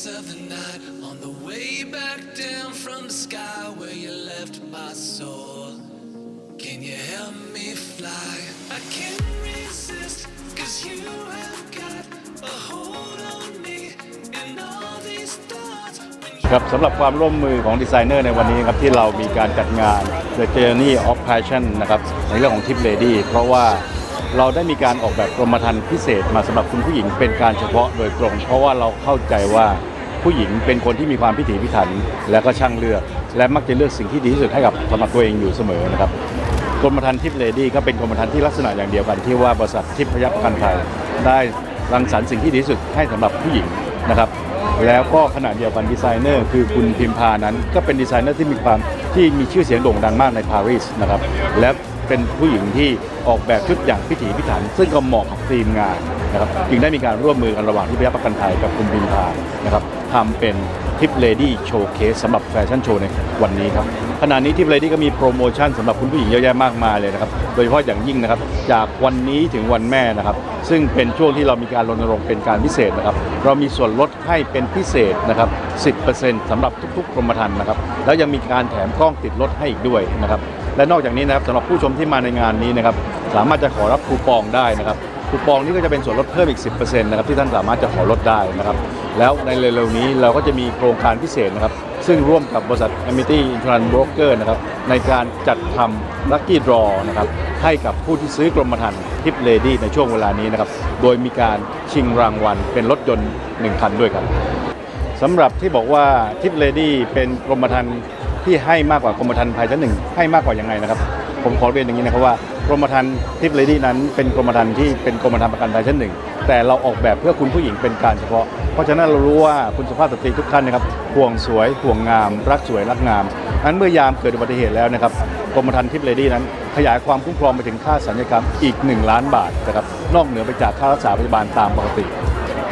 darkness of the night on the way back down from the sky where you left my soul. Can you help me fly? I can't resist, cause you have got a hold on me and all these thoughts when you ครับสำหรับความร่วมมือของดีไซเนอร์ในวันนี้ครับที่เรามีการจัดงาน The Journey of Passion นะครับในเรื่องของ Tip Lady เพราะว่าเราได้มีการออกแบบกรมธรรม์พิเศษมาสำหรับคุณผู้หญิงเป็นการเฉพาะโดยตรง เพราะว่าเราเข้าใจว่า ผู้หญิงเป็นคนที่มีความพิถีพิถัน และก็ช่างเลือก และมักจะเลือกสิ่งที่ดีที่สุดให้กับสำหรับตัวเองอยู่เสมอนะครับกรมธรรม์ทิปเลดี้ก็เป็นกรมธรรม์ที่ลักษณะอย่างเดียวกันที่ว่าบริษัททิพยประกันภัยได้รังสรรค์สิ่งที่ดีที่สุดให้สำหรับผู้หญิงนะครับแล้วก็ขณะเดียวกันดีไซเนอร์คือคุณพิมพานั้น ก็เป็นดีไซเนอร์ที่มีความที่มีชื่อเสียงโด่งดังมากในปารีสนะครับและ เป็นผู้หญิงที่ออกแบบชุดอย่างพิถีพิถัน ซึ่งก็เหมาะกับทีมงานนะครับจึงได้มีการร่วมมือกันระหว่างที่พยาประกันภัยกับคุณพิมพานะครับทำเป็นทิปเลดี้โชว์เคสสำหรับแฟชั่นโชว์ในวันนี้ครับขณะนี้ทิปเลดี้ก็มีโปรโมชั่นสำหรับคุณผู้หญิงเยอะแยะมากมายเลยนะครับโดยเฉพาะอย่างยิ่งนะครับจากวันนี้ถึงวันแม่นะครับซึ่งเป็นช่วงที่เรามีการรณรงค์เป็นการพิเศษนะครับเรามีส่วนลดให้เป็นพิเศษนะครับ 10%สำหรับทุกๆกรมธรรม์นะครับแล้วยังมีการแถมกล้องติดรถให้อีกด้วยนะครับ และนอกจากนี้นะครับสำหรับผู้ชมที่มาในงานนี้นะครับสามารถจะขอรับคูปองได้นะครับคูปองนี้ก็จะเป็นส่วนลดเพิ่มอีก 10%นะครับที่ท่านสามารถจะขอลดได้นะครับแล้วในเร็วๆนี้เราก็จะมีโครงการพิเศษนะครับซึ่งร่วมกับบริษัท Amity Insurance Broker นะครับในการจัดทำ Lucky Draw นะครับให้กับผู้ที่ซื้อกรมธรรม์ทิปเลดี้ในช่วงเวลานี้นะครับโดยมีการชิงรางวัลเป็นรถยนต์ 1 คันด้วยครับสำหรับที่บอกว่าทิปเลดี้เป็นกรมธรรม์ ที่ให้มากกว่ากรมธรรม์ภายชั้นหนึ่งให้มากกว่ายังไงนะครับ ผมขอเรียนอย่างนี้นะครับว่ากรมธรรม์ทิปเลดี้นั้น เป็นกรมธรรม์ที่เป็นกรมธรรม์ประกันภัยชั้นหนึ่งแต่เราออกแบบเพื่อคุณผู้หญิงเป็นการเฉพาะ เพราะฉะนั้นเรารู้ว่าคุณสุภาพสตรีทุกท่านนะครับห่วงสวยห่วงงาม รักสวยรักงามนั้นเมื่อยามเกิดอุบัติเหตุแล้วนะครับกรมธรรม์ทิปเลดี้นั้น ขยายความคุ้มครองไปถึงค่าสัญญกรรมอีก 1 ล้านบาทนะครับนอกเหนือไปจากค่ารักษาพยาบาลตามปกติ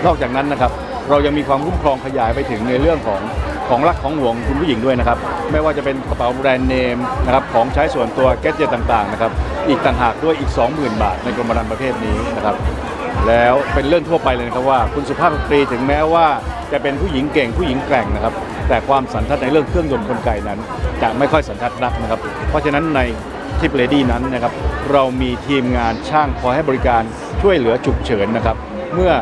นอกจากนั้นนะครับเรายังมีความคุ้มครองขยายไปถึงในเรื่องของ ของรักของหวงคุณผู้หญิงด้วยนะครับ ไม่ว่าจะเป็นกระเป๋าแบรนด์เนมนะครับของใช้ส่วนตัวแก๊สเจตต่างๆนะครับอีกต่างหากด้วยอีก 20,000 บาทในกรมธรรม์ประเภทนี้นะครับ แล้วเป็นเรื่องทั่วไปเลยนะครับว่าคุณสุภาพสตรีถึงแม้ว่าจะเป็นผู้หญิงเก่งผู้หญิงแกร่งนะครับ แต่ความสันทัดในเรื่องเครื่องยนต์กลไกนั้น จะไม่ค่อยสันทัดนักนะครับ เพราะฉะนั้นในทิปเลดี้นั้นนะครับเรามีทีมงานช่างคอยให้บริการช่วยเหลือฉุกเฉินนะครับ เมื่อ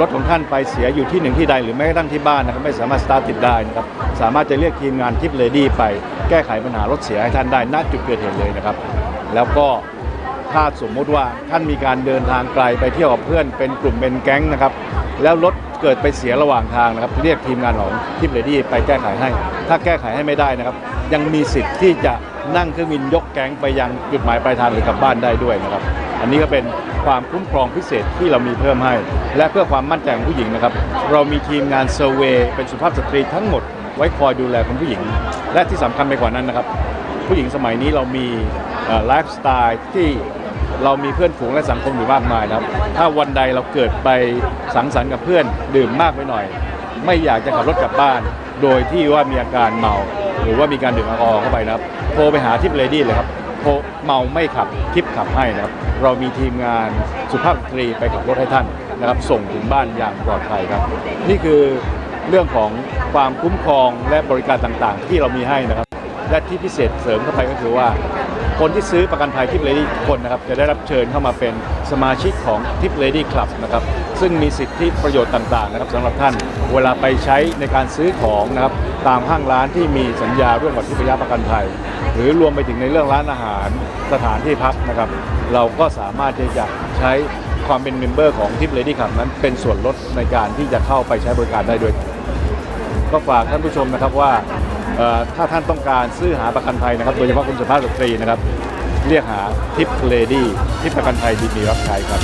รถของท่านไปเสียอยู่ที่หนึ่งที่ใดหรือแม้กระทั่งที่บ้านนะครับไม่สามารถสตาร์ทติดได้นะครับสามารถจะเรียกทีมงานทิปเลดี้ไปแก้ไขปัญหารถเสียให้ท่านได้ณจุดเกิดเหตุเลยนะครับ แล้วก็ถ้าสมมุติว่าท่านมีการเดินทางไกลไปเที่ยวกับเพื่อนเป็นกลุ่มเป็นแก๊งนะครับแล้วรถเกิดไปเสียระหว่างทางนะครับเรียกทีมงานของทิปเลดี้ไปแก้ไขให้ ถ้าแก้ไขให้ไม่ได้นะครับ ยังมีสิทธิ์ที่จะ นั่งเครื่องบินยกแก๊งไปยังจุดหมายปลายทางหรือกลับบ้านได้ด้วยนะครับ อันนี้ก็เป็นความคุ้มครองพิเศษที่เรามีเพิ่มให้ และเพื่อความมั่นใจของผู้หญิงนะครับ เรามีทีมงานเซอร์เวย์เป็นสุภาพสตรีทั้งหมดไว้คอยดูแลคุณผู้หญิง และที่สำคัญไปกว่านั้นนะครับ ผู้หญิงสมัยนี้เรามีไลฟ์สไตล์ที่เรามีเพื่อนฝูงและสังคมอยู่มากมายนะครับ ถ้าวันใดเราเกิดไปสังสรรค์กับเพื่อนดื่มมากไปหน่อย ไม่อยากจะขับรถกลับบ้าน โดยที่ว่ามีอาการเมา หรือว่ามีการดื่มแอลกอฮอล์เข้าไปนะครับ โทรไปหาทิปเลดี้เลยครับโทรเมาไม่ขับทิปขับให้นะครับ เรามีทีมงานสุภาพสตรีไปขับรถให้ท่านนะครับ ส่งถึงบ้านอย่างปลอดภัยครับ นี่คือเรื่องของความคุ้มครองและบริการต่างๆ ที่เรามีให้นะครับ และที่พิเศษเสริมเข้าไปก็คือว่า คนที่ซื้อประกันภัยทิปเลดี้คนนะครับจะได้รับเชิญเข้ามาเป็นสมาชิกของทิปเลดี้คลับนะครับซึ่งมีสิทธิประโยชน์ต่างๆนะครับสำหรับท่านเวลาไปใช้ในการซื้อของนะครับตามห้างร้านที่มีสัญญาร่วมกับทิพยประกันภัย หรือรวมไปถึงในเรื่องร้านอาหารสถานที่พักนะครับ เราก็สามารถที่จะใช้ความเป็นเมมเบอร์ของทิปเลดี้คลับนั้นเป็นส่วนลดในการที่จะเข้าไปใช้บริการได้ด้วย ก็ฝากท่านผู้ชมนะครับว่า ถ้าท่านต้องการซื้อหาประกันภัยนะครับ โดยเฉพาะคุณสุภาพสตรีนะครับ เรียกหาทิปเลดี้ทิปประกันภัยดีมีรับใช้ครับ